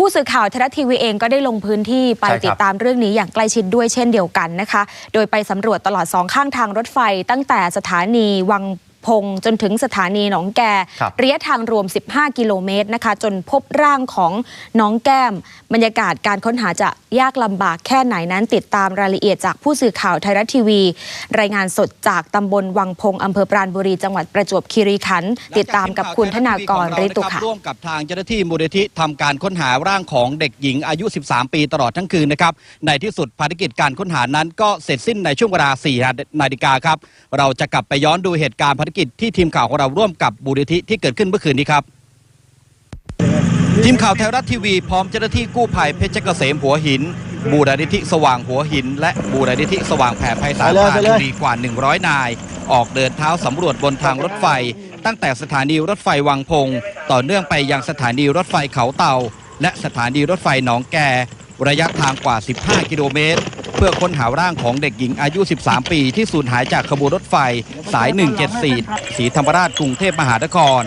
ผู้สื่อข่าวไทยรัฐทีวีเองก็ได้ลงพื้นที่ไปใช่ครับ ติดตามเรื่องนี้อย่างใกล้ชิดด้วยเช่นเดียวกันนะคะ โดยไปสำรวจตลอดสองข้างทางรถไฟ ตั้งแต่สถานีวัง พงจนถึงสถานีหนองแกครับระยะทางรวม 15 กิโลเมตรนะคะ จนพบร่างของน้องแก้ม บรรยากาศการค้นหาจะยากลำบากแค่ไหนนั้น ติดตามรายละเอียดจากผู้สื่อข่าวไทยรัฐทีวี รายงานสดจากตำบลวังพงอำเภอปราณบุรีจังหวัดประจวบคีรีขันธ์ติดตามกับคุณธนากรริตุค่ะร่วมกับทางเจ้าหน้าที่มูลนิธิทำการค้นหาร่างของเด็กหญิงอายุ 13 ปีตลอดทั้งคืนนะครับในที่สุดภารกิจการค้นหานั้นก็เสร็จสิ้นในช่วงเวลา4นาฬิกาครับเราจะกลับไปย้อนดูเหตุการณ์ภารกิจที่ทีมข่าวของเราร่วมกับมูลนิธิที่เกิดขึ้นเมื่อคืนนี้ครับ ทีมข่าวไทยรัฐทีวีพร้อมเจ้าหน้าที่กู้ภัยเพชรเกษมหัวหิน บูรณิธิสว่างหัวหิน และบูรณิธิสว่างแผ่ไพศาลไปเลยปราไปณเลยบุรีกว่า 100 นาย ออกเดินเท้าสำรวจบนทางรถไฟ ตั้งแต่สถานีรถไฟวังพง ต่อเนื่องไปยังสถานีรถไฟเขาเต่าและสถานีรถไฟหนองแก ระยะทางกว่า 15 กิโลเมตรเพื่อค้นหาร่างของเด็กหญิงอายุ 13 ปี ที่สูญหายจากขบวนรถไฟสาย 174 สีธรรมราชกรุงเทพมหานคร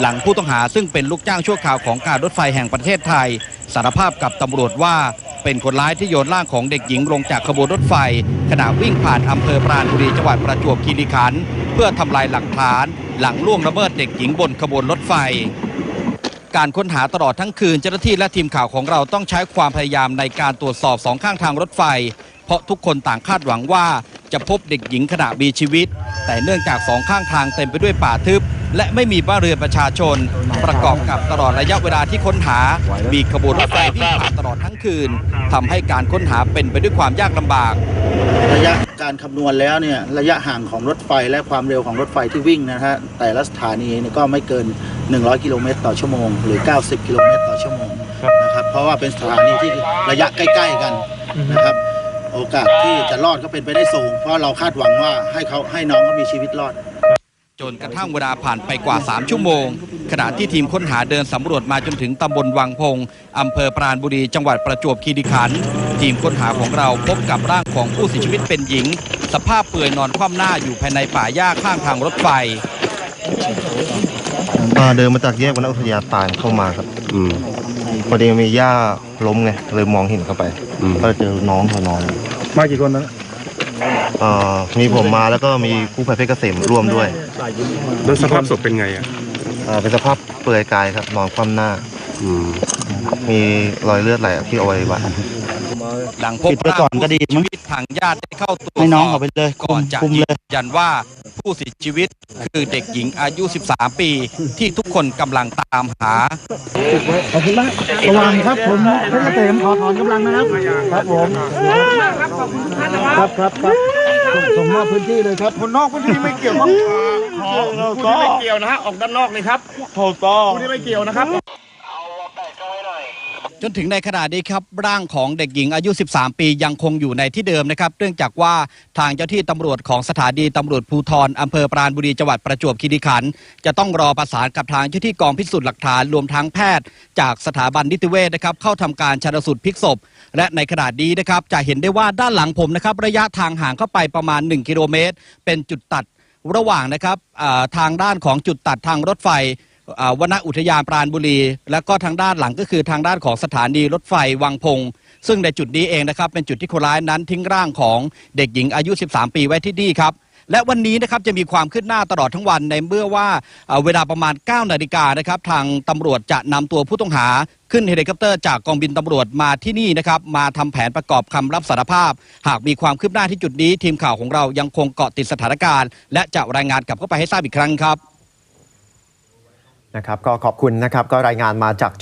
หลังผู้ต้องหาซึ่งเป็นลูกจ้างชั่วคราวของการรถไฟแห่งประเทศไทย สารภาพกับตำรวจว่าเป็นคนร้ายที่โยนร่างของเด็กหญิงลงจากขบวนรถไฟ ขณะวิ่งผ่านอำเภอปราณบุรีจังหวัดประจวบคีรีขันธ์เพื่อทำลายหลักฐาน หลังล่วงละเมิดเด็กหญิงบนขบวนรถไฟ การค้นหาตลอดทั้งคืนเจ้าหน้าที่และทีมข่าวของเราต้องใช้ความพยายามในการตรวจสอบสองข้างทางรถไฟ เพราะทุกคนต่างคาดหวังว่าจะพบเด็กหญิงขณะมีชีวิต แต่เนื่องจากสองข้างทางเต็มไปด้วยป่าทึบ และไม่มีบ้านเรือนประชาชน ประกอบกับตลอดระยะเวลาที่ค้นหา มีขบวนรถไฟวิ่งผ่านตลอดทั้งคืนทำให้การค้นหาเป็นไปด้วยความยากลำบาก ระยะการคำนวณแล้วเนี่ยระยะห่างของรถไฟและความเร็วของรถไฟที่วิ่งนะฮะแต่ละสถานีเนี่ยก็ไม่เกิน 100 กิโลเมตรต่อชั่วโมง หรือ 90 กิโลเมตรต่อชั่วโมงนะครับเพราะว่าเป็นสถานีที่ระยะใกล้ ๆ กันนะครับโอกาสที่จะรอดก็เป็นไปได้สูง เพราะเราคาดหวังว่าให้เขาให้น้องเขามีชีวิตรอด จนกระทั่งเวลาผ่านไปกว่า 3 ชั่วโมง ขณะที่ทีมค้นหาเดินสำรวจมาจนถึงตำบลวังพงอำเภอปราณบุรีจังหวัดประจวบคีรีขันธ์ทีมค้นหาของเราพบกับร่างของผู้เสียชีวิตเป็นหญิง สภาพเปลือยนอนคว่ำหน้าอยู่ภายในป่าหญ้าข้างทางรถไฟอ่าเดินมาจากแยกวรรณอุทยานตาลเข้ามาครับอืมพอดีมีหญ้าล้มไงเลยมองเห็นเข้าไปอืมก็เจอน้องเขานอนมากี่คนนั้ นอ่ามีผมมาแล้วก็มีกู้ภัยเพชรเกษมร่วมด้วยแล้วสภาพศพเป็นไงอะอ่าเป็นสภาพเปลือยกายครับนอนคว่ำหน้า อืมมีรอยเลือดไหลที่อวัยวะ หลังพบปิดไว้ก่อนก็ดีมั้ชีงวิตทางญาติได้เข้าตรวจให้น้องสเขาอบไปเลยคุก่อมนจะคุมยืเลยนยันว่าผู้เสียชีวิตคือเด็กหญิงอายุ 13 ปี ที่ทุกคนกำลังตามหา ขอบคุณมากระวังครับผมเพชรเกษมขอถอนกำลังนะครับ ครับผม ครับครับ ครับ ส่งส่งมอบพื้นที่เลยครับคนนอกพื้นที่ไม่เกี่ยวข้องขอผู้ที่ไม่เกี่ยวนะฮะออกด้านนอกเลยครับถูกต้องผู้ที่ไม่เกี่ยวนะครับ จนถึงในขณะนี้ครับร่างของเด็กหญิงอายุ 13 ปียังคงอยู่ในที่เดิมนะครับ เนื่องจากว่าทางเจ้าที่ตำรวจของสถานีตำรวจภูธรอำเภอปราณบุรีจังหวัดประจวบคีรีขันธ์จะต้องรอประสานกับทางเจ้าที่กองพิสูจน์หลักฐานรวมทั้งแพทย์ จากสถาบันนิติเวชนะครับเข้าทำการชันสูตรพลิกศพ และในขณะนี้นะครับจะเห็นได้ว่าด้านหลังผมนะครับระยะทางห่างเข้าไปประมาณ 1 กิโลเมตร เป็นจุดตัดระหว่างนะครับทางด้านของจุดตัดทางรถไฟ วนอุทยานปราณบุรี แล้วก็ทางด้านหลังก็คือทางด้านของสถานีรถไฟวังพงซึ่งในจุดนี้เองนะครับเป็นจุดที่คนร้ายนั้นทิ้งร่างของเด็กหญิงอายุ 13 ปีไว้ที่นี่ครับและวันนี้นะครับจะมีความคืบหน้าตลอดทั้งวันในเมื่อว่าอ่าเวลาประมาณ 9 นาฬิกานะครับทางตำรวจจะนำตัวผู้ต้องหาขึ้นเฮลิคอปเตอร์จากกองบินตำรวจมาที่นี่นะครับมาทำแผนประกอบคำรับสารภาพ หากมีความคืบหน้าที่จุดนี้ ทีมข่าวของเรายังคงเกาะติดสถานการณ์ และจะรายงานกลับเข้าไปให้ทราบอีกครั้งครับ นะครับก็ขอบคุณนะครับก็รายงานมาจาก